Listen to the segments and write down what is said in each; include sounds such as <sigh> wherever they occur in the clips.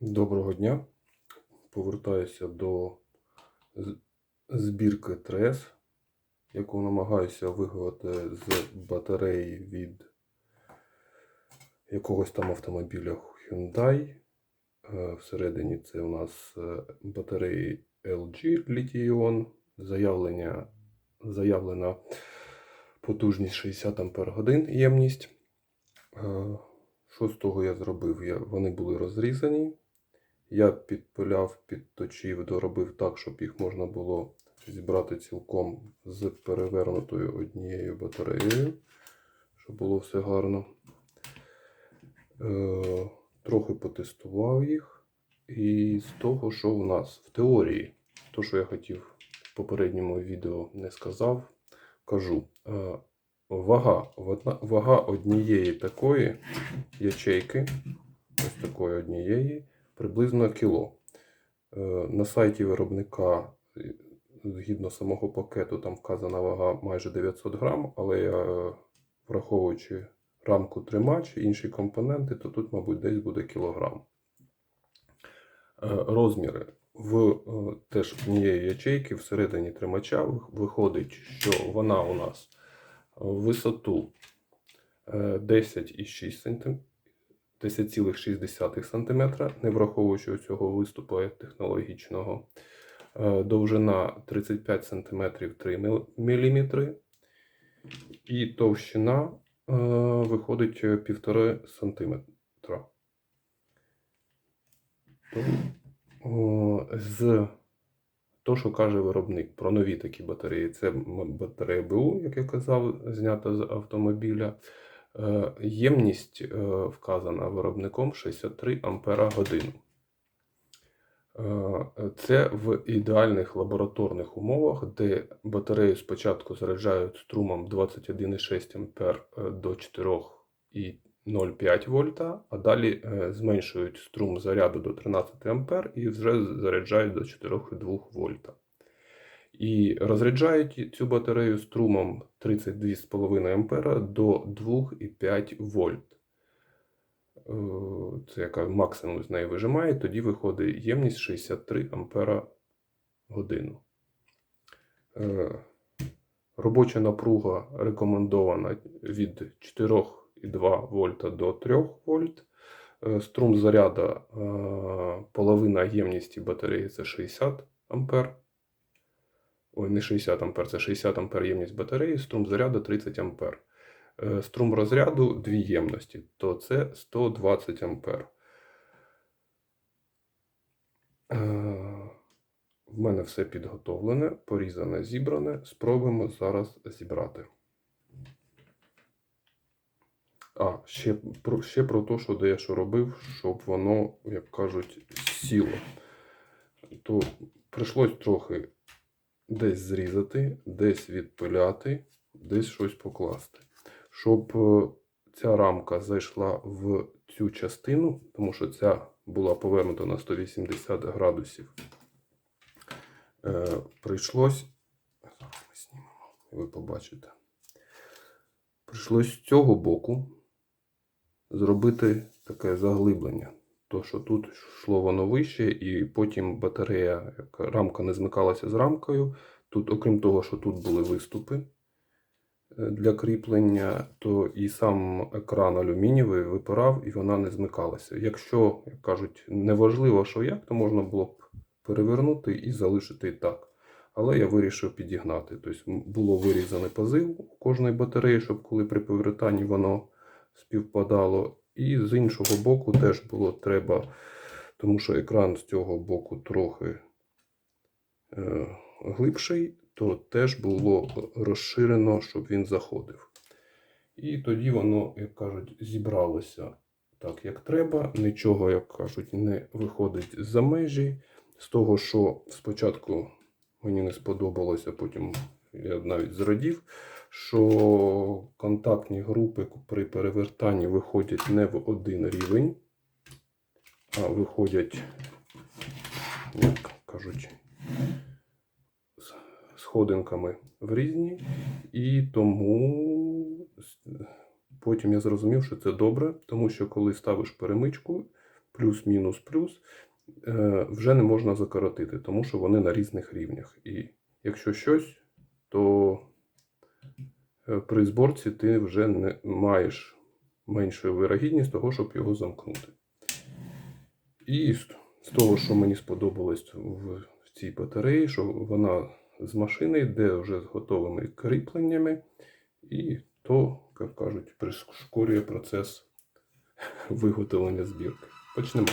Доброго дня. Повертаюся до збірки ТРЕС, яку намагаюся виготовити з батареї від якогось там автомобіля Hyundai. Е, Всередині це у нас е, батареї LG Lithium, заявлення, заявлена потужність 60 Ампер годин ємність. Е, Що з того я зробив? Вони були розрізані. Я підпиляв, підточив, доробив так, щоб їх можна було зібрати цілком з перевернутою однією батареєю, щоб було все гарно. Е, трохи потестував їх. І з того, що в нас в теорії, то, що я хотів в попередньому відео не сказав, кажу. Е, вага, вага однієї такої ячейки, ось такої однієї, приблизно кіло. Е, На сайті виробника, е, згідно самого пакету, там вказана вага майже 900 грам, але я, е, враховуючи рамку тримач інші компоненти, то тут, мабуть, десь буде кілограм. Розміри в теж однієї ячейки всередині тримача виходить, що вона у нас в висоту е, 10,6 см, 10,6 см, не враховуючи цього виступу технологічного. Е, Довжина 35 см 3 мм. І товщина е, виходить 1,5 см. З то, що каже виробник про нові такі батареї, це батарея БУ, як я казав, знята з автомобіля. Е, Ємність е, вказана виробником 63 Ампера годину. Е, Це в ідеальних лабораторних умовах, де батарею спочатку заряджають струмом 21,6 Ампер е, до 4,05 вольта, а далі зменшують струм заряду до 13 Ампер і вже заряджають до 4,2 вольта. І розряджають цю батарею струмом 32,5 Ампера до 2,5 вольт. Е, Це яка максимум з неї вижимає, тоді виходить ємність 63 Ампера годину. Е, Робоча напруга рекомендована від 4,2 вольта до 3 вольт. Е, Струм заряда е, половина ємності батареї це 60 ампер. Ой, не 60 ампер, це 60 ампер ємність батареї, струм заряду 30 ампер. Е, Струм розряду дві ємності, то це 120 ампер. Е, В мене все підготовлене, порізане, зібране. Спробуємо зараз зібрати. А, ще про, ще про те, що де я що робив, щоб воно, як кажуть, сіло. То прийшлось трохи десь зрізати, десь відпиляти, десь щось покласти. Щоб е, ця рамка зайшла в цю частину, тому що ця була повернута на 180 градусів. Е, прийшлось. Зараз ми знімемо, ви побачите. Прийшлось з цього боку зробити таке заглиблення. То, що тут йшло воно вище, і потім батарея, як рамка не змикалася з рамкою. Тут, окрім того, що тут були виступи е, для кріплення, то і сам екран алюмінієвий випирав і вона не змикалася. Якщо, як кажуть, неважливо, що як, то можна було б перевернути і залишити так. Але я вирішив підігнати. Тобто було вирізане позив у кожної батареї, щоб коли при повертанні воно співпадало. І з іншого боку теж було треба, тому що екран з цього боку трохи е, глибший, то теж було розширено, щоб він заходив. І тоді воно, як кажуть, зібралося так, як треба. Нічого, як кажуть, не виходить за межі. З того, що спочатку мені не сподобалося, потім я навіть зрадів, що контактні групи при перевертанні виходять не в один рівень, а виходять, як кажуть, сходинками в різні. І тому потім я зрозумів, що це добре, тому що коли ставиш перемичку, плюс-мінус плюс, е, вже не можна закоротити, тому що вони на різних рівнях. І якщо щось, то при зборці ти вже не маєш меншої вирогідність того, щоб його замкнути. І з, того, що мені сподобалось в цій батареї, що вона з машини йде вже з готовими кріпленнями, і то, як кажуть, прискорює процес виготовлення збірки. Почнемо.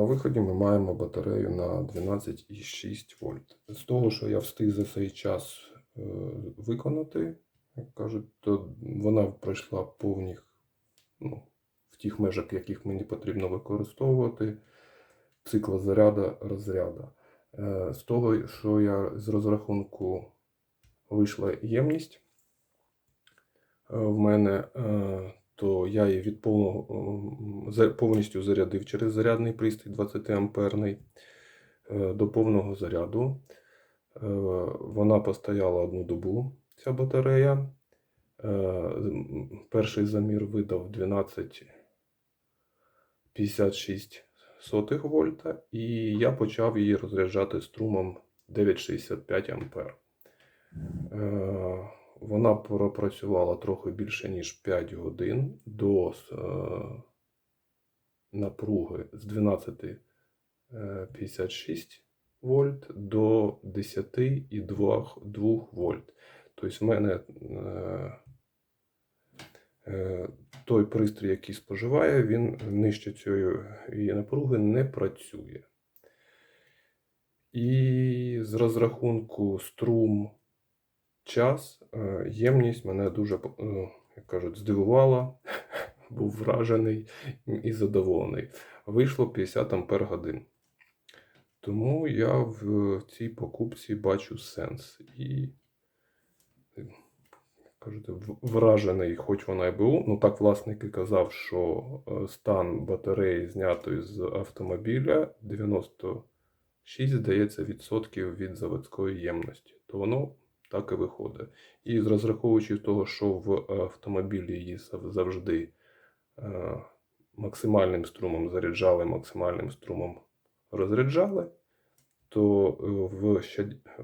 На виході ми маємо батарею на 12,6 вольт. З того, що я встиг за цей час е, виконати, як кажуть, то вона пройшла повних, ну, в тих межах, яких мені потрібно використовувати, цикла заряда розряда. Е, з того, що я з розрахунку вийшла ємність е, в мене, то я її від повного повністю зарядив через зарядний пристрій 20 амперний е, до повного заряду. Е, Вона постояла одну добу, ця батарея. Е, Перший замір видав 12,56 вольта, і я почав її розряджати струмом 9,65 ампер. Е, Вона пропрацювала трохи більше, ніж 5 годин до е, напруги з 12,56 вольт до 10,2 вольт. Тобто в мене е, е, той пристрій, який споживає, він нижче цієї напруги не працює. І з розрахунку струм час, е, ємність мене дуже, е, як кажуть, здивувала, <laughs> був вражений і задоволений. Вийшло 50 ампер годин. Тому я в цій покупці бачу сенс. І е, кажете, вражений, хоч вона і БУ. Ну так власник і казав, що е, стан батареї знятої з автомобіля 96, здається, відсотків від заводської ємності. То воно так і виходить. І розраховуючи того, що в автомобілі її завжди е, максимальним струмом заряджали, максимальним струмом розряджали, то е, в,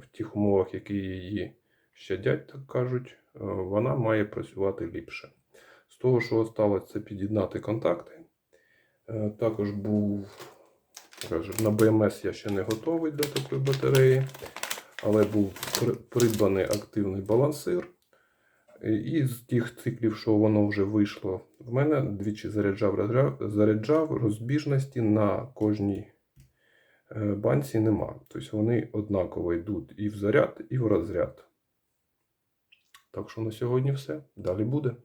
в тих умовах, які її щадять, так кажуть, е, вона має працювати ліпше. З того, що осталось, це під'єднати контакти. Е, Також був на БМС я ще не готовий до такої батареї, але був придбаний активний балансир. І- з тих циклів, що воно вже вийшло, в мене двічі заряджав, заряджав розбіжності на кожній е, банці нема. Тобто вони однаково йдуть і в заряд, і в розряд. Так що на сьогодні все. Далі буде.